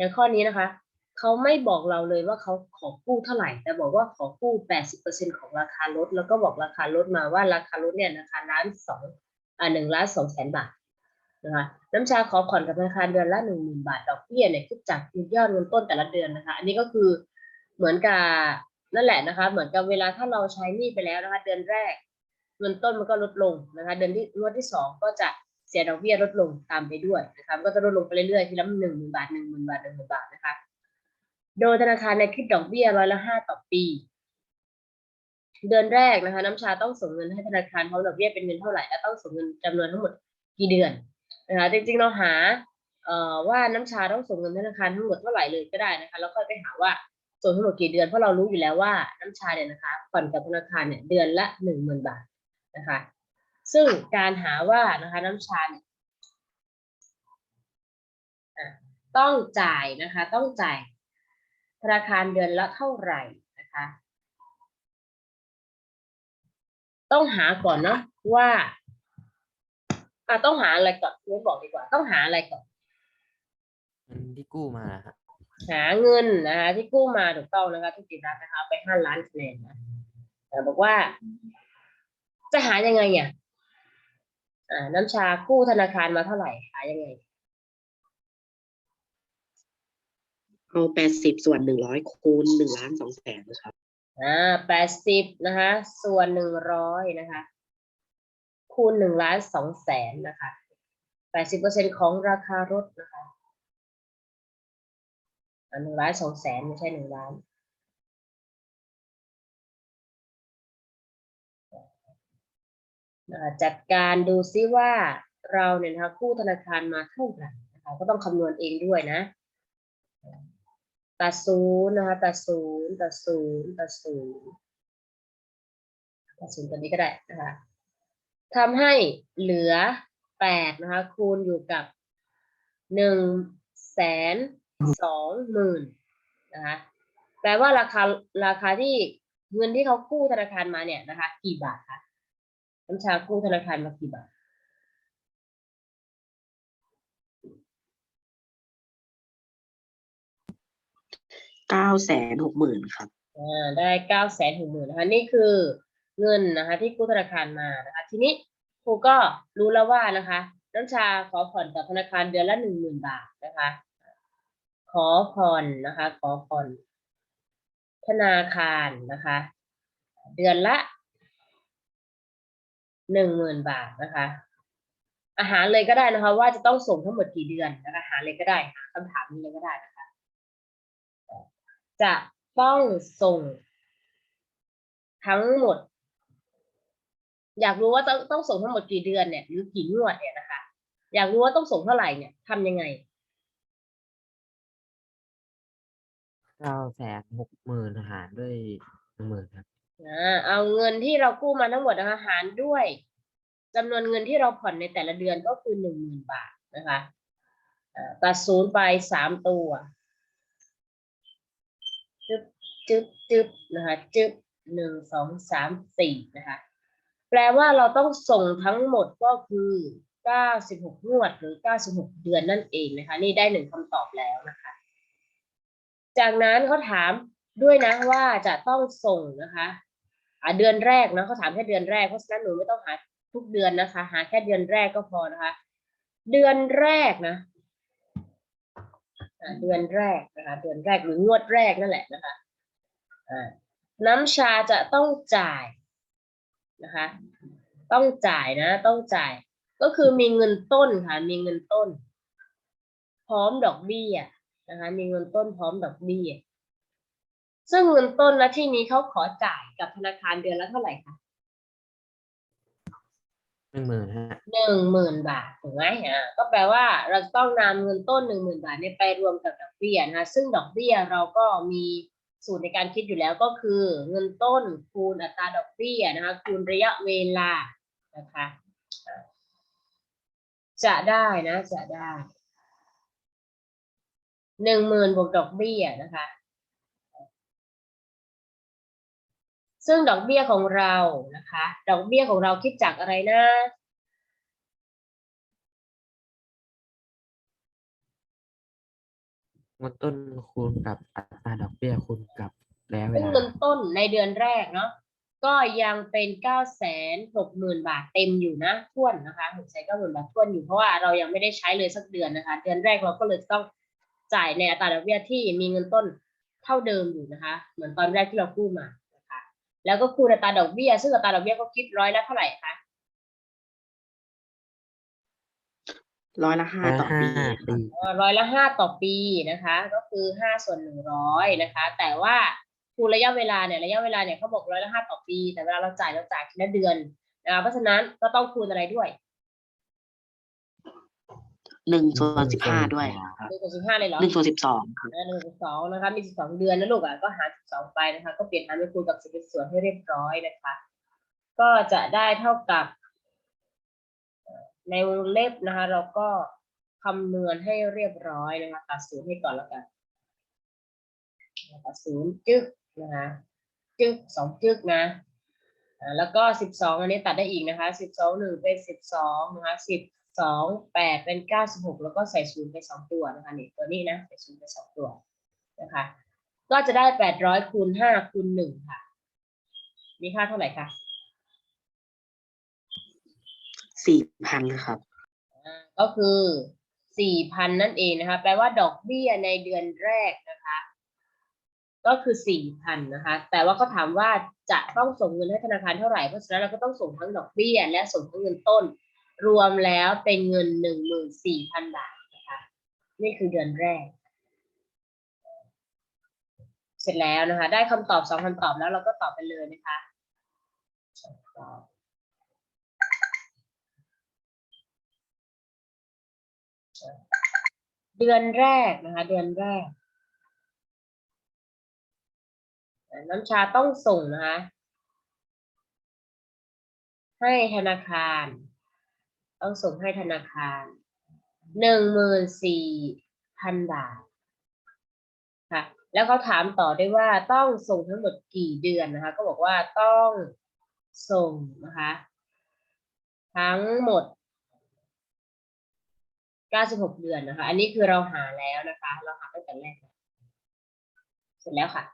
อย่างข้อนี้นะคะเขาไม่บอกเราเลยว่าเขาขอกู้เท่าไหร่ แต่บอกว่าขอกู้ 80%ของราคารถ แล้วก็บอกราคารถมาว่าราคารถเนี่ยราคาล้านสองอ่าหนึ่งล้านสองแสนบาทนะคะน้ำชาขอผ่อนกับธนาคารเดือนละหนึ่งหมื่นบาทดอกเบี้ยเนี่ยคิดจากยอดเงินต้นแต่ละเดือนนะคะ อันนี้ก็คือเหมือนกับนั่นแหละนะคะ เหมือนกับเวลาถ้าเราใช้หนี้ไปแล้วนะคะ เดือนแรก เงินต้นมันก็ลดลงนะคะ เดือนที่งวดที่สองก็จะ เสียดอกเบี้ยลดลงตามไปด้วยนะคะมันก็จะลดลงไปเรื่อยๆทีละหนึ่งหมื่นบาทหนึ่งหมื่นบาทหนึ่งหมื่นบาทนะคะ โดยธนาคารในคิดดอกเบี้ยร้อยละห้าต่อปี เดือนแรกนะคะ น้ำชาต้องส่งเงินให้ธนาคารพร้อมดอกเบี้ยเป็นเงินเท่าไหร่และต้องส่งเงินจำนวนทั้งหมดกี่เดือนนะคะจริงๆเราหาว่าน้ำชาต้องส่งเงินธนาคารทั้งหมดเท่าไหร่เลยก็ได้นะคะ แล้วก็ไปหาว่าส่งทั้งหมดกี่เดือนเพราะเรารู้อยู่แล้วว่าน้ำชาเนี่ยนะคะผ่อนกับธนาคารเนี่ยเดือนละหนึ่งหมื่นบาทนะคะ ซึ่งการหาว่านะคะน้ำชาเนี่ยอะต้องจ่ายนะคะ ต้องจ่ายธนาคารเดือนละเท่าไหร่นะคะ ต้องหาก่อนเนาะว่าอะต้องหาอะไรก่อนไม่บอกดีกว่า ต้องหาอะไรก่อนเงินที่กู้มาครับหาเงินนะคะที่กู้มาถูกต้องนะคะทุกติรัฐนะคะเอาไปห้าล้านคะแนนนะแต่บอกว่า จะหายังไงอะอ่า น้ำชากู้ธนาคารมาเท่าไหร่หายังไง เอาแปดสิบส่วนหนึ่งร้อยคูณหนึ่งล้านสองแสนนะครับ อ่าแปดสิบนะคะ ส่วนหนึ่งร้อยนะคะ คูณหนึ่งล้านสองแสนนะคะแปดสิบเปอร์เซ็นของราคารถนะคะอ่าหนึ่งล้านสองแสนไม่ใช่หนึ่งล้าน จัดการดูซิว่าเราเนี่ยนะคะกู้ธนาคารมาเท่าไหร่นะคะก็ต้องคำนวณเองด้วยนะตัดศูนย์นะคะตัดศูนย์ตัดศูนย์ตัดศูนย์ตัดศูนย์ตัวนี้ก็ได้นะคะทำให้เหลือแปดนะคะคูณอยู่กับหนึ่งแสนสองหมื่นนะคะแปลว่าราคาราคาที่เงินที่เขากู้ธนาคารมาเนี่ยนะคะ กี่บาทคะ น้ำชากู้ธนาคารมากี่บาทเก้าแสนหกหมื่นครับอ่าได้เก้าแสนหกหมื่นนะคะนี่คือเงินนะคะ ที่กู้ธนาคารมานะคะ ทีนี้ครูก็รู้แล้วว่านะคะ น้ำชาขอผ่อนกับธนาคารเดือนละหนึ่งหมื่นบาทนะคะ ขอผ่อนนะคะ ขอผ่อนธนาคารนะคะ เดือนละ หนึ่งหมื่นบาทนะคะ อาหารเลยก็ได้นะคะ ว่าจะต้องส่งทั้งหมดกี่เดือนนะคะหาเลยก็ได้หาคำถามนี้เลยก็ได้นะคะ จะต้องส่ง ทั้งหมด อยากรู้ว่าต้องต้องส่งทั้งหมดกี่เดือนเนี่ยหรือกี่งวดเนี่ยนะคะ อยากรู้ว่าต้องส่งเท่าไหร่เนี่ยทำยังไงเก้าแสนหกหมื่นหารด้วยหนึ่งหมื่นครับ เอาเงินที่เรากู้มาทั้งหมดนะคะหารด้วยจำนวนเงินที่เราผ่อนในแต่ละเดือนก็คือหนึ่งหมื่นบาทนะคะตัดศูนย์ไปสามตัวจึ๊บจึ๊บจึ๊บนะคะจึ๊บหนึ่งสองสามสี่นะคะ แปลว่าเราต้องส่งทั้งหมดก็คือเก้าสิบหกงวดหรือเก้าสิบหกเดือนนั่นเองนะคะ นี่ได้หนึ่งคำตอบแล้วนะคะ จากนั้นเขาถามด้วยนะว่าจะต้องส่งนะคะ เดือนแรกนะเขาถามแค่เดือนแรกเพราะฉะนั้นหนูไม่ต้องหาทุกเดือนนะคะ หาแค่เดือนแรกก็พอนะคะ เดือนแรกนะเดือนแรกนะคะเดือนแรกหรืองวดแรกนั่นแหละนะคะน้ำชาจะต้องจ่ายนะคะ ต้องจ่ายนะ ต้องจ่าย ก็คือมีเงินต้นค่ะ มีเงินต้น พร้อมดอกเบี้ยนะคะ มีเงินต้นพร้อมดอกเบี้ย ซึ่งเงินต้นและที่นี้เขาขอจ่ายกับธนาคารเดือนละเท่าไหร่คะหนึ่งหมื่นฮะหนึ่งหมื่นบาทถูกไหมอ่าก็แปลว่าเราจะต้องนำเงินต้นหนึ่งหมื่นบาทเนี่ยไปรวมกับดอกเบี้ยนะคะซึ่งดอกเบี้ยเราก็มีสูตรในการคิดอยู่แล้วก็คือ เงินต้นคูณอัตราดอกเบี้ยนะคะคูณระยะเวลานะคะอ่าจะได้นะจะได้หนึ่งหมื่นบวกดอกเบี้ยนะคะ ซึ่งดอกเบี้ยของเรานะคะ ดอกเบี้ยของเราคิดจากอะไรนะเงินต้นคูณกับอัตราดอกเบี้ยคูณกับระยะเวซึ่งลาเงินต้นในเดือนแรกเนาะก็ยังเป็นเก้าแสนหกหมื่นบาทเต็มอยู่นะท้วนนะคะหกแสนเก้าหมื่นบาทท้วนอยู่เพราะว่าเรายังไม่ได้ใช้เลยสักเดือนนะคะ เดือนแรกเราก็เลยต้องจ่ายในอัตราดอกเบี้ยที่มีเงินต้นเท่าเดิมอยู่นะคะ เหมือนตอนแรกที่เรากู้มานะคะ แล้วก็คูณอัตราดอกเบี้ย ซึ่งอัตราดอกเบี้ยก็คิดร้อยละเท่าไหร่คะร้อยละห้าร้อยต่อห้าปีครับปีเอ่อร้อยละห้าต่อปีนะคะ ก็คือห้าส่วนหนึ่งร้อยนะคะ แต่ว่าคูณระยะเวลาเนี่ยระยะเวลาเนี่ยเขาบอกร้อยละห้าต่อปี แต่เวลาเราจ่ายเราจ่ายทีละเดือนนะคะเพราะฉะนั้นก็ต้องคูณอะไรด้วย หนึ่งส่วนสิบห้าด้วยหนึ่งส่วนสิบห้าเลยเหรอหนึ่งส่วนสิบสองครับหนึ่งส่วนสองนะคะมีสิบสองเดือนนะลูกอะก็หารสิบสองไปนะคะ ก็เปลี่ยนหารเป็นคูณกับสิบเป็นส่วนให้เรียบร้อยนะคะ ก็จะได้เท่ากับเอ่อในวงเล็บนะคะ เราก็คำนวณให้เรียบร้อยนะคะตัดศูนย์ให้ก่อนแล้วกันตัดศูนย์จึ๊กนะคะจึ๊กสองจึ๊กนะอ่าแล้วก็สิบสองอันนี้ตัดได้อีกนะคะสิบสองหนึ่งเป็นสิบสองนะคะสิบ สองแปดเป็นเก้าสิบหกแล้วก็ใส่ศูนย์ไปสองตัวนะคะนี่ตัวนี้นะใส่ศูนย์ไปสองตัวนะคะก็จะได้แปดร้อยคูณห้าคูณหนึ่งค่ะ มีค่าเท่าไหร่คะสี่พันครับอ่าก็คือสี่พันนั่นเองนะคะ แปลว่าดอกเบี้ยในเดือนแรกนะคะ ก็คือสี่พันนะคะ แต่ว่าเขาถามว่าจะต้องส่งเงินให้ธนาคารเท่าไหร่ เพราะฉะนั้นเราก็ต้องส่งทั้งดอกเบี้ยและส่งทั้งเงินต้น รวมแล้วเป็นเงินหนึ่งหมื่นสี่พันบาทนะคะนี่คือเดือนแรก เสร็จแล้วนะคะ ได้คำตอบสองคำตอบแล้วเราก็ตอบไปเลยนะคะเดือนแรกนะคะ เดือนแรกน้ำชาต้องส่งนะคะให้ธนาคาร ต้องส่งให้ธนาคารหนึ่งหมื่นสี่พันบาทค่ะแล้วเขาถามต่อได้ว่าต้องส่งทั้งหมดกี่เดือนนะคะ ก็บอกว่าต้องส่งนะคะ ทั้งหมด 96 เดือนนะคะ อันนี้คือเราหาแล้วนะคะ เราหาตั้งแต่แรก เสร็จแล้วค่ะ